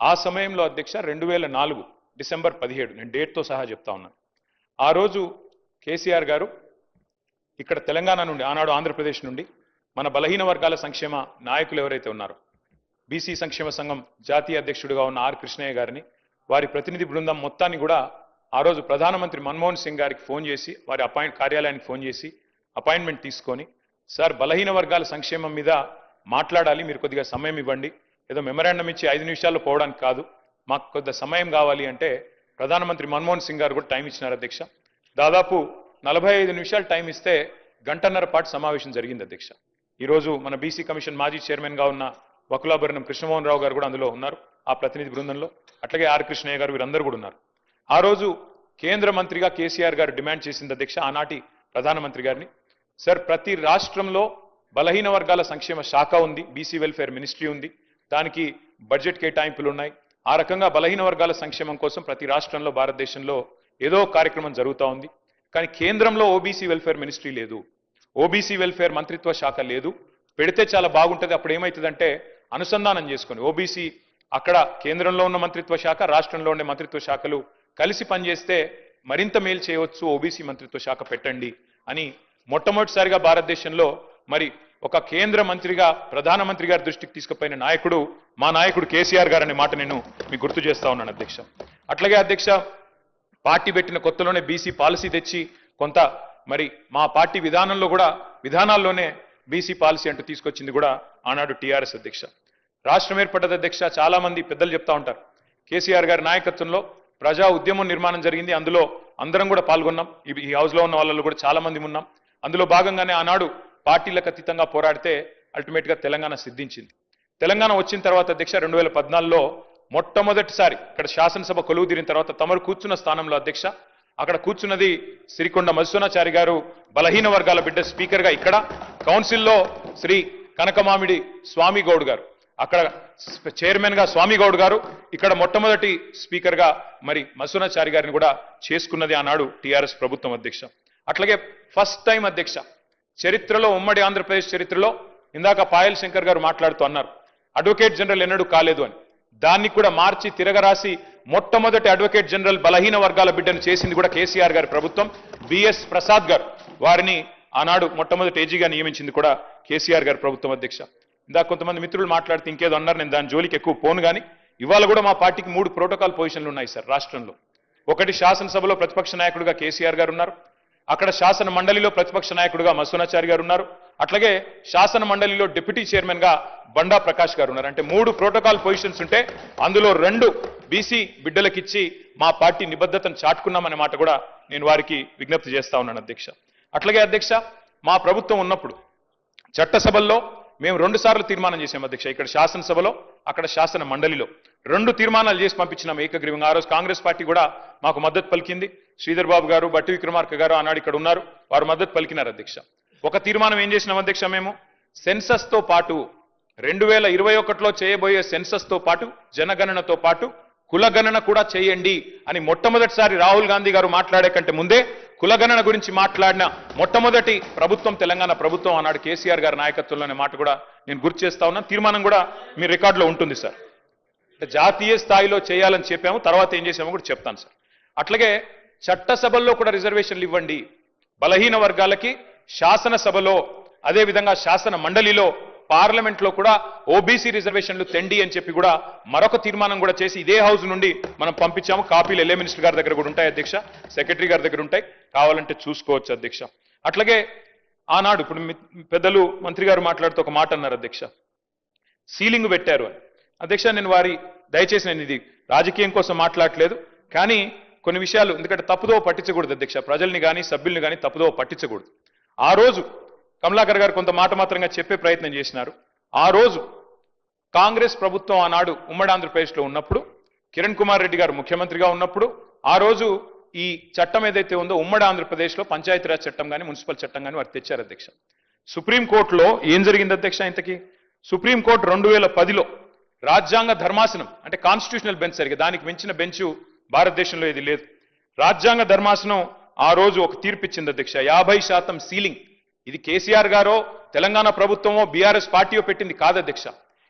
ఆ సమయంలో అధ్యక్ష రెండు వేల నాలుగు డిసెంబర్ పదిహేడు నేను డేట్తో సహా చెప్తా ఉన్నాను ఆ రోజు కేసీఆర్ గారు ఇక్కడ తెలంగాణ నుండి ఆనాడు ఆంధ్రప్రదేశ్ నుండి మన బలహీన వర్గాల సంక్షేమ నాయకులు ఎవరైతే ఉన్నారో బీసీ సంక్షేమ సంఘం జాతీయ అధ్యక్షుడిగా ఉన్న ఆర్ కృష్ణయ్య గారిని వారి ప్రతినిధి బృందం మొత్తాన్ని కూడా ఆ రోజు ప్రధానమంత్రి మన్మోహన్ సింగ్ గారికి ఫోన్ చేసి వారి అపాయింట్ కార్యాలయానికి ఫోన్ చేసి అపాయింట్మెంట్ తీసుకొని సార్ బలహీన వర్గాల సంక్షేమం మీద మాట్లాడాలి మీరు కొద్దిగా సమయం ఇవ్వండి ఏదో మెమరాండం ఇచ్చి ఐదు నిమిషాల్లో పోవడానికి కాదు. మాకు కొద్ది సమయం కావాలి అంటే ప్రధానమంత్రి మన్మోహన్ సింగ్ గారు కూడా టైం ఇచ్చినారు అధ్యక్ష. దాదాపు నలభై ఐదు నిమిషాలు టైం ఇస్తే గంటన్నర పాటు సమావేశం జరిగింది అధ్యక్ష. ఈరోజు మన బీసీ కమిషన్ మాజీ చైర్మన్గా ఉన్న వకులాభరణం కృష్ణమోహన్ రావు గారు కూడా అందులో ఉన్నారు ఆ ప్రతినిధి బృందంలో. అట్లాగే ఆర్ కృష్ణయ్య గారు వీరందరూ కూడా ఉన్నారు. ఆ రోజు కేంద్ర మంత్రిగా కేసీఆర్ గారు డిమాండ్ చేసింది అధ్యక్ష ఆనాటి ప్రధానమంత్రి గారిని. సార్ ప్రతి రాష్ట్రంలో బలహీన వర్గాల సంక్షేమ శాఖ ఉంది బీసీ వెల్ఫేర్ మినిస్ట్రీ ఉంది. దానికి బడ్జెట్ కేటాయింపులు ఉన్నాయి ఆ రకంగా బలహీన వర్గాల సంక్షేమం కోసం ప్రతి రాష్ట్రంలో భారతదేశంలో ఏదో కార్యక్రమం జరుగుతూ ఉంది. కానీ కేంద్రంలో ఓబీసీ వెల్ఫేర్ మినిస్ట్రీ లేదు. ఓబీసీ వెల్ఫేర్ మంత్రిత్వ శాఖ లేదు. పెడితే చాలా బాగుంటుంది. అప్పుడు ఏమవుతుందంటే అనుసంధానం చేసుకొని ఓబీసీ అక్కడ కేంద్రంలో ఉన్న మంత్రిత్వ శాఖ రాష్ట్రంలో ఉండే మంత్రిత్వ శాఖలు కలిసి పనిచేస్తే మరింత మేలు చేయవచ్చు. ఓబీసీ మంత్రిత్వ శాఖ పెట్టండి అని మొట్టమొదటిసారిగా భారతదేశంలో మరి ఒక కేంద్ర మంత్రిగా ప్రధానమంత్రి గారి దృష్టికి తీసుకుపోయిన నాయకుడు మా నాయకుడు కేసీఆర్ గారు అనే మాట నేను మీకు గుర్తు చేస్తా ఉన్నాను అధ్యక్ష. అట్లాగే అధ్యక్ష పార్టీ పెట్టిన కొత్తలోనే బీసీ పాలసీ తెచ్చి కొంత మరి మా పార్టీ విధానంలో కూడా విధానాల్లోనే బీసీ పాలసీ అంటూ తీసుకొచ్చింది కూడా ఆనాడు టీఆర్ఎస్ అధ్యక్ష. రాష్ట్రం ఏర్పడ్డది అధ్యక్ష చాలా మంది పెద్దలు చెప్తా ఉంటారు. కేసీఆర్ గారి నాయకత్వంలో ప్రజా ఉద్యమం నిర్మాణం జరిగింది. అందులో అందరం కూడా పాల్గొన్నాం. ఈ- హౌస్లో ఉన్న వాళ్ళలో కూడా చాలా మంది ఉన్నాం. అందులో భాగంగానే ఆనాడు పార్టీలకు అతీతంగా పోరాడితే అల్టిమేట్గా తెలంగాణ సిద్ధించింది. తెలంగాణ వచ్చిన తర్వాత అధ్యక్ష రెండు వేల పద్నాలుగులో మొట్టమొదటిసారి ఇక్కడ శాసనసభ కొలువు తీరిన తర్వాత తమరు కూర్చున్న స్థానంలో అధ్యక్ష అక్కడ కూర్చున్నది సిరికొండ మధుసూనాచారి గారు బలహీన వర్గాల బిడ్డ స్పీకర్గా ఇక్కడ కౌన్సిల్లో శ్రీ కనకమామిడి స్వామి గౌడ్ గారు. అక్కడ చైర్మన్గా చైర్మన్గా స్వామి గౌడ్ గారు ఇక్కడ మొట్టమొదటి స్పీకర్గా మరి మధుసూనాచారి గారిని కూడా చేసుకున్నది ఆనాడు టీఆర్ఎస్ ప్రభుత్వం అధ్యక్ష. అట్లాగే ఫస్ట్ టైం అధ్యక్ష చరిత్రలో ఉమ్మడి ఆంధ్రప్రదేశ్ చరిత్రలో ఇందాక పాయల్ శంకర్ గారు మాట్లాడుతూ అన్నారు అడ్వకేట్ జనరల్ ఎన్నడూ కాలేదు అని. దాన్ని కూడా మార్చి తిరగరాసి మొట్టమొదటి అడ్వకేట్ జనరల్ బలహీన వర్గాల బిడ్డను చేసింది కూడా కేసీఆర్ గారి ప్రభుత్వం. బిఎస్ ప్రసాద్ గారు వారిని ఆనాడు మొట్టమొదటి ఏజీగా నియమించింది కూడా కేసీఆర్ గారి ప్రభుత్వం అధ్యక్ష. ఇందాక కొంతమంది మిత్రులు మాట్లాడితే ఇంకేదో అన్నారు నేను దాని జోలికి ఎక్కువ పోను కానీ ఇవాళ కూడా మా పార్టీకి మూడు ప్రోటోకాల్ పొజిషన్లు ఉన్నాయి సార్ రాష్ట్రంలో. ఒకటి శాసనసభలో ప్రతిపక్ష నాయకుడిగా కేసీఆర్ గారు ఉన్నారు అక్కడ శాసన మండలిలో ప్రతిపక్ష నాయకుడుగా మసూనాచారి గారు ఉన్నారు. అట్లాగే శాసన మండలిలో డిప్యూటీ చైర్మన్గా బండా ప్రకాష్ గారు ఉన్నారు. అంటే మూడు ప్రోటోకాల్ పొజిషన్స్ ఉంటే అందులో రెండు బీసీ బిడ్డలకిచ్చి మా పార్టీ నిబద్ధతను చాటుకున్నామనే మాట కూడా నేను వారికి విజ్ఞప్తి చేస్తా ఉన్నాను అధ్యక్ష. అట్లాగే అధ్యక్ష మా ప్రభుత్వం ఉన్నప్పుడు చట్టసభల్లో మేము రెండు సార్లు తీర్మానం చేసాం అధ్యక్ష ఇక్కడ శాసనసభలో అక్కడ శాసన మండలిలో. రెండు తీర్మానాలు చేసి పంపించినాం ఏకగ్రీవంగా. ఆ రోజు కాంగ్రెస్ పార్టీ కూడా మాకు మద్దతు పలికింది. శ్రీధర్ బాబు గారు బట్టి విక్రమార్క గారు ఆనాడు ఇక్కడ ఉన్నారు. వారు మద్దతు పలికినారు అధ్యక్ష. ఒక తీర్మానం ఏం చేసినాం అధ్యక్ష మేము? సెన్సస్తో పాటు రెండు వేల ఇరవై ఒకటిలో చేయబోయే సెన్సస్తో పాటు జనగణనతో పాటు కులగణన కూడా చేయండి అని మొట్టమొదటిసారి రాహుల్ గాంధీ గారు మాట్లాడే కంటే ముందే కులగణన గురించి మాట్లాడిన మొట్టమొదటి ప్రభుత్వం తెలంగాణ ప్రభుత్వం ఆనాడు కేసీఆర్ గారి నాయకత్వంలోనే మాట కూడా నేను గుర్తు చేస్తా ఉన్నా. తీర్మానం కూడా మీ రికార్డులో ఉంటుంది సార్. అంటే జాతీయ స్థాయిలో చేయాలని చెప్పాము తర్వాత ఏం చేసామో కూడా చెప్తాను సార్. అట్లాగే చట్టసభల్లో కూడా రిజర్వేషన్లు ఇవ్వండి. బలహీన వర్గాలకి శాసనసభలో అదేవిధంగా శాసన మండలిలో పార్లమెంట్లో కూడా ఓబీసీ రిజర్వేషన్లు తెండి అని చెప్పి కూడా మరొక తీర్మానం కూడా చేసి ఇదే హౌస్ నుండి మనం పంపించాము. కాపీలు ఎల్ఏ మినిస్టర్ గారి దగ్గర కూడా ఉంటాయి అధ్యక్ష సెక్రటరీ గారి దగ్గర ఉంటాయి. కావాలంటే చూసుకోవచ్చు అధ్యక్ష. అట్లాగే ఆనాడు ఇప్పుడు పెద్దలు మంత్రి గారు మాట్లాడుతూ ఒక మాట అన్నారు అధ్యక్ష. సీలింగ్ పెట్టారు అని. అధ్యక్ష నేను వారి దయచేసి నేను ఇది రాజకీయం కోసం మాట్లాడట్లేదు కానీ కొన్ని విషయాలు ఎందుకంటే తప్పుదో పట్టించకూడదు అధ్యక్ష. ప్రజల్ని కానీ సభ్యుల్ని కానీ తప్పుదో పట్టించకూడదు. ఆ రోజు కమలాకర్ గారు కొంత మాట మాత్రంగా చెప్పే ప్రయత్నం చేసినారు. ఆ రోజు కాంగ్రెస్ ప్రభుత్వం ఆనాడు ఉమ్మడి ఆంధ్రప్రదేశ్లో ఉన్నప్పుడు కిరణ్ కుమార్ రెడ్డి గారు ముఖ్యమంత్రిగా ఉన్నప్పుడు ఆ రోజు ఈ చట్టం ఏదైతే ఉందో ఉమ్మడి ఆంధ్రప్రదేశ్లో పంచాయతీరాజ్ చట్టం కానీ మున్సిపల్ చట్టం కానీ వారు తెచ్చారు అధ్యక్ష. సుప్రీంకోర్టులో ఏం జరిగింది అధ్యక్ష ఇంతకీ? సుప్రీంకోర్టు రెండు వేల పదిలో రాజ్యాంగ ధర్మాసనం అంటే కాన్స్టిట్యూషనల్ బెంచ్ సరిగా దానికి మించిన బెంచ్ భారతదేశంలో ఇది లేదు. రాజ్యాంగ ధర్మాసనం ఆ రోజు ఒక తీర్పు ఇచ్చింది అధ్యక్ష. యాభై శాతం సీలింగ్. ఇది కేసీఆర్ గారో తెలంగాణ ప్రభుత్వమో బీఆర్ఎస్ పార్టీయో పెట్టింది కాదు అధ్యక్ష.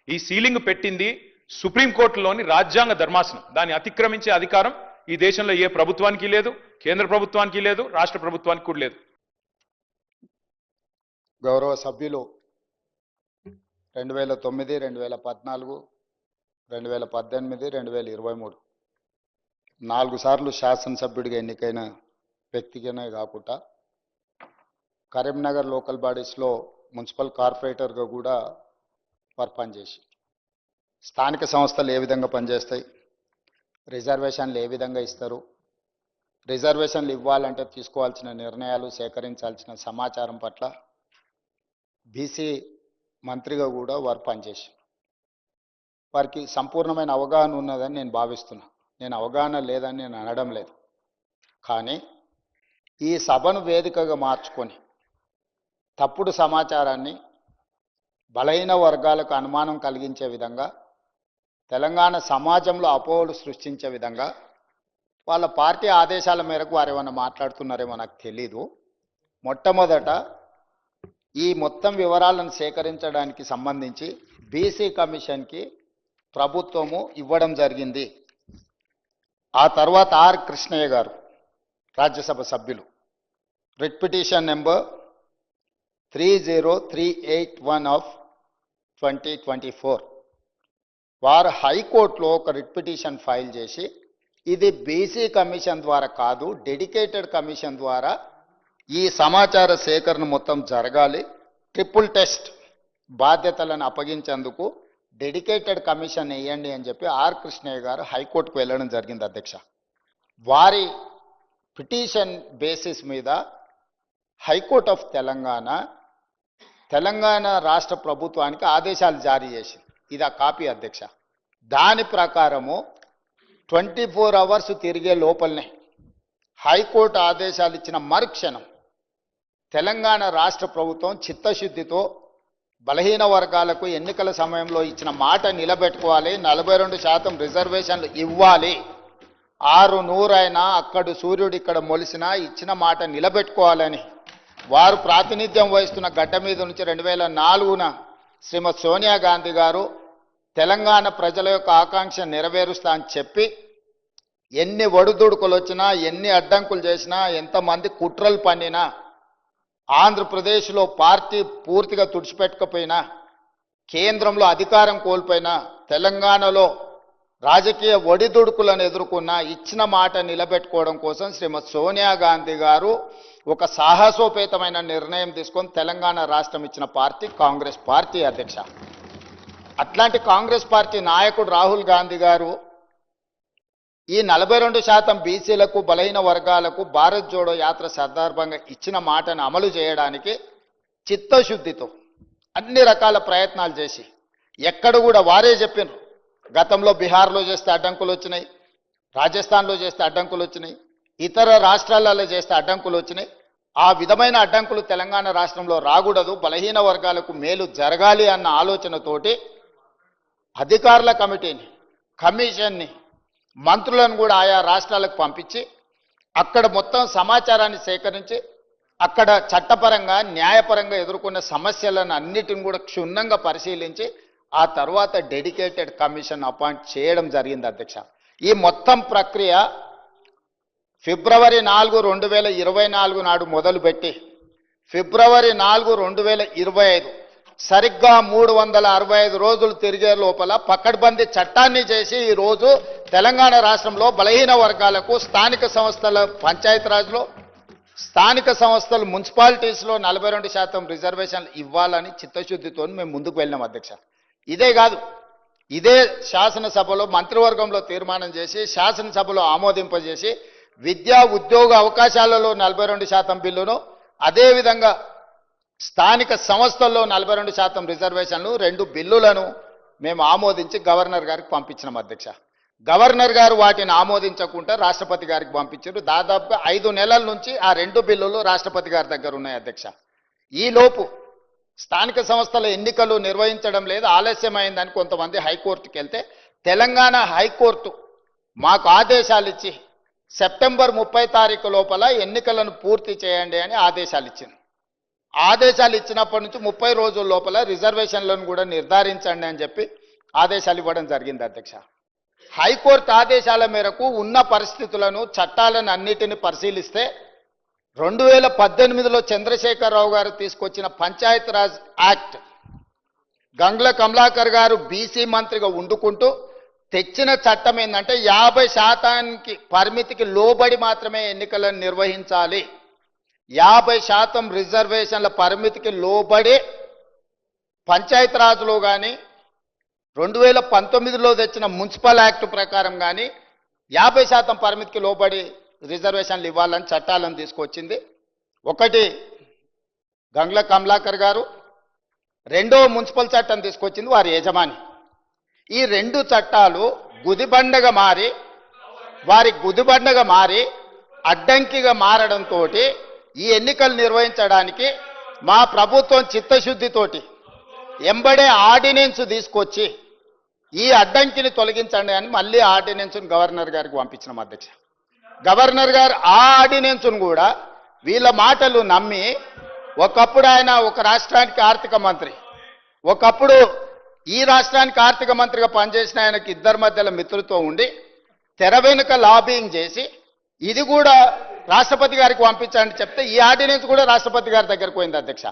ఈ సీలింగ్ పెట్టింది సుప్రీంకోర్టులోని రాజ్యాంగ ధర్మాసనం. దాన్ని అతిక్రమించే అధికారం ఈ దేశంలో ఏ ప్రభుత్వానికి లేదు కేంద్ర ప్రభుత్వానికి లేదు రాష్ట్ర ప్రభుత్వానికి కూడా లేదు. గౌరవ సభ్యులు రెండు వేల తొమ్మిది రెండు వేల పద్నాలుగు రెండు వేల పద్దెనిమిది రెండు వేల ఇరవై మూడు. నాలుగు సార్లు శాసనసభ్యుడిగా ఎన్నికైన వ్యక్తిగానే కాకుండా కరీంనగర్ లోకల్ బాడీస్లో మున్సిపల్ కార్పొరేటర్గా కూడా వర్క్ పనిచేసి స్థానిక సంస్థలు ఏ విధంగా పనిచేస్తాయి రిజర్వేషన్లు ఏ విధంగా ఇస్తారు? రిజర్వేషన్లు ఇవ్వాలంటే తీసుకోవాల్సిన నిర్ణయాలు సేకరించాల్సిన సమాచారం పట్ల బీసీ మంత్రిగా కూడా వారు పనిచేసి వారికి సంపూర్ణమైన అవగాహన ఉన్నదని నేను భావిస్తున్నా. నేను అవగాహన లేదని నేను అనడం లేదు. కానీ ఈ సభను వేదికగా మార్చుకొని తప్పుడు సమాచారాన్ని బలహీన వర్గాలకు అనుమానం కలిగించే విధంగా తెలంగాణ సమాజంలో అపోహలు సృష్టించే విధంగా వాళ్ళ పార్టీ ఆదేశాల మేరకు వారు ఏమైనా మాట్లాడుతున్నారేమో నాకు తెలీదు. మొట్టమొదట ఈ మొత్తం వివరాలను సేకరించడానికి సంబంధించి బీసీ కమిషన్కి ప్రభుత్వము ఇవ్వడం జరిగింది. ఆ తర్వాత ఆర్ కృష్ణయ్య గారు రాజ్యసభ సభ్యులు. Writ petition number three zero three eight one of twenty twenty four. వారు హైకోర్టులో ఒక రిట్ పిటిషన్ ఫైల్ చేసి ఇది బీసీ కమిషన్ ద్వారా కాదు డెడికేటెడ్ కమిషన్ ద్వారా ఈ సమాచార సేకరణ మొత్తం జరగాలి. ట్రిపుల్ టెస్ట్ బాధ్యతలను అప్పగించేందుకు డెడికేటెడ్ కమిషన్ వేయండి అని చెప్పి ఆర్ కృష్ణయ్య గారు హైకోర్టుకు వెళ్ళడం జరిగింది అధ్యక్ష. వారి పిటిషన్ బేసిస్ మీద high court of Telangana Telangana రాష్ట్ర ప్రభుత్వానికి ఆదేశాలు జారీ చేసింది. ఇది ఆ కాపీ అధ్యక్ష. దాని ప్రకారము ట్వంటీ ఫోర్ అవర్స్ తిరిగే లోపలనే హైకోర్టు ఆదేశాలు ఇచ్చిన మరుక్షణం తెలంగాణ రాష్ట్ర ప్రభుత్వం చిత్తశుద్ధితో బలహీన వర్గాలకు ఎన్నికల సమయంలో ఇచ్చిన మాట నిలబెట్టుకోవాలి నలభై రెండు శాతం రిజర్వేషన్లు ఇవ్వాలి. ఆరు నూరైనా అక్కడు సూర్యుడు ఇక్కడ మొలిసినా ఇచ్చిన మాట నిలబెట్టుకోవాలని వారు ప్రాతినిధ్యం వహిస్తున్న గడ్డ మీద నుంచి రెండు వేల నాలుగున శ్రీమతి సోనియా గాంధీ గారు తెలంగాణ ప్రజల యొక్క ఆకాంక్ష నెరవేరుస్తా అని చెప్పి ఎన్ని ఒడిదుడుకులు వచ్చినా ఎన్ని అడ్డంకులు చేసినా ఎంతమంది కుట్రలు పండినా ఆంధ్రప్రదేశ్లో పార్టీ పూర్తిగా తుడిచిపెట్టకపోయినా కేంద్రంలో అధికారం కోల్పోయినా తెలంగాణలో రాజకీయ ఒడిదుడుకులను ఎదుర్కొన్న ఇచ్చిన మాట నిలబెట్టుకోవడం కోసం శ్రీమతి సోనియా గాంధీ గారు ఒక సాహసోపేతమైన నిర్ణయం తీసుకొని తెలంగాణ రాష్ట్రం ఇచ్చిన పార్టీ కాంగ్రెస్ పార్టీ అధ్యక్ష. అట్లాంటి కాంగ్రెస్ పార్టీ నాయకుడు రాహుల్ గాంధీ గారు ఈ నలభై రెండు శాతం బీసీలకు బలహీన వర్గాలకు భారత్ జోడో యాత్ర సందర్భంగా ఇచ్చిన మాటను అమలు చేయడానికి చిత్తశుద్ధితో అన్ని రకాల ప్రయత్నాలు చేసి ఎక్కడ కూడా వారే చెప్పినారు గతంలో బీహార్లో చేస్తే అడ్డంకులు వచ్చినాయి రాజస్థాన్లో చేస్తే అడ్డంకులు వచ్చినాయి ఇతర రాష్ట్రాలలో చేస్తే అడ్డంకులు వచ్చినాయి. ఆ విధమైన అడ్డంకులు తెలంగాణ రాష్ట్రంలో రాకూడదు బలహీన వర్గాలకు మేలు జరగాలి అన్న ఆలోచనతోటి అధికారుల కమిటీని కమిషన్ని మంత్రులను కూడా ఆయా రాష్ట్రాలకు పంపించి అక్కడ మొత్తం సమాచారాన్ని సేకరించి అక్కడ చట్టపరంగా న్యాయపరంగా ఎదుర్కొన్న సమస్యలను అన్నిటిని కూడా క్షుణ్ణంగా పరిశీలించి ఆ తర్వాత డెడికేటెడ్ కమిషన్ అపాయింట్ చేయడం జరిగింది అధ్యక్ష. ఈ మొత్తం ప్రక్రియ ఫిబ్రవరి నాలుగు రెండు వేల ఇరవై నాలుగు నాడు మొదలుపెట్టి ఫిబ్రవరి నాలుగు రెండు వేల ఇరవై ఐదు సరిగ్గా మూడు వందల అరవై ఐదు రోజులు తిరిగే లోపల పక్కడ్బందీ చట్టాన్ని చేసి ఈ రోజు తెలంగాణ రాష్ట్రంలో బలహీన వర్గాలకు స్థానిక సంస్థల పంచాయతీరాజ్లో స్థానిక సంస్థలు మున్సిపాలిటీస్లో నలభై రెండు శాతం రిజర్వేషన్లు ఇవ్వాలని చిత్తశుద్ధితో మేము ముందుకు వెళ్ళినాం అధ్యక్ష. ఇదే కాదు ఇదే శాసనసభలో మంత్రివర్గంలో తీర్మానం చేసి శాసనసభలో ఆమోదింపజేసి విద్యా ఉద్యోగ అవకాశాలలో నలభై రెండు శాతం బిల్లును అదేవిధంగా స్థానిక సంస్థల్లో నలభై రెండు శాతం రిజర్వేషన్లు రెండు బిల్లులను మేము ఆమోదించి గవర్నర్ గారికి పంపించినాం అధ్యక్ష. గవర్నర్ గారు వాటిని ఆమోదించకుండా రాష్ట్రపతి గారికి పంపించారు. దాదాపుగా ఐదు నెలల నుంచి ఆ రెండు బిల్లులు రాష్ట్రపతి గారి దగ్గర ఉన్నాయి అధ్యక్ష. ఈలోపు స్థానిక సంస్థల ఎన్నికలు నిర్వహించడం లేదు ఆలస్యమైందని కొంతమంది హైకోర్టుకి వెళ్తే తెలంగాణ హైకోర్టు మాకు ఆదేశాలు ఇచ్చి సెప్టెంబర్ ముప్పై తారీఖు లోపల ఎన్నికలను పూర్తి చేయండి అని ఆదేశాలు ఇచ్చింది. ఆదేశాలు ఇచ్చినప్పటి నుంచి ముప్పై రోజుల లోపల రిజర్వేషన్లను కూడా నిర్ధారించండి అని చెప్పి ఆదేశాలు ఇవ్వడం జరిగింది అధ్యక్ష. హైకోర్టు ఆదేశాల మేరకు ఉన్న పరిస్థితులను చట్టాలను అన్నిటిని పరిశీలిస్తే రెండు వేల పద్దెనిమిదిలో చంద్రశేఖరరావు గారు తీసుకొచ్చిన పంచాయత్ రాజ్ యాక్ట్ గంగ్ల కమలాకర్ గారు బీసీ మంత్రిగా ఉండుకుంటూ తెచ్చిన చట్టం ఏంటంటే యాభై శాతానికి పరిమితికి లోబడి మాత్రమే ఎన్నికలను నిర్వహించాలి. యాభై శాతం రిజర్వేషన్ల పరిమితికి లోబడి పంచాయత్ కానీ రెండు వేల పంతొమ్మిదిలో తెచ్చిన మున్సిపల్ యాక్ట్ ప్రకారం కానీ యాభై శాతం పరిమితికి లోబడి రిజర్వేషన్లు ఇవ్వాలని చట్టాలను తీసుకొచ్చింది. ఒకటి గంగ్ల కమలాకర్ గారు రెండో మున్సిపల్ చట్టం తీసుకొచ్చింది వారి యజమాని. ఈ రెండు చట్టాలు గుదిబండగా మారి వారి గుదిబండగా మారి అడ్డంకిగా మారడంతో ఈ ఎన్నికలు నిర్వహించడానికి మా ప్రభుత్వం చిత్తశుద్ధితోటి ఎంబడే ఆర్డినెన్స్ తీసుకొచ్చి ఈ అడ్డంకిని తొలగించండి అని మళ్ళీ ఆర్డినెన్స్ను గవర్నర్ గారికి పంపించినాం అధ్యక్ష. గవర్నర్ గారు ఆ ఆర్డినెన్స్ను కూడా వీళ్ళ మాటలు నమ్మి ఒకప్పుడు ఆయన ఒక రాష్ట్రానికి ఆర్థిక మంత్రి ఒకప్పుడు ఈ రాష్ట్రానికి ఆర్థిక మంత్రిగా పనిచేసిన ఆయనకి ఇద్దరి మధ్యలో మిత్రులతో ఉండి తెర వెనుక లాబింగ్ చేసి ఇది కూడా రాష్ట్రపతి గారికి పంపించండి చెప్తే ఈ ఆర్డినెన్స్ కూడా రాష్ట్రపతి గారి దగ్గరకు పోయింది అధ్యక్ష.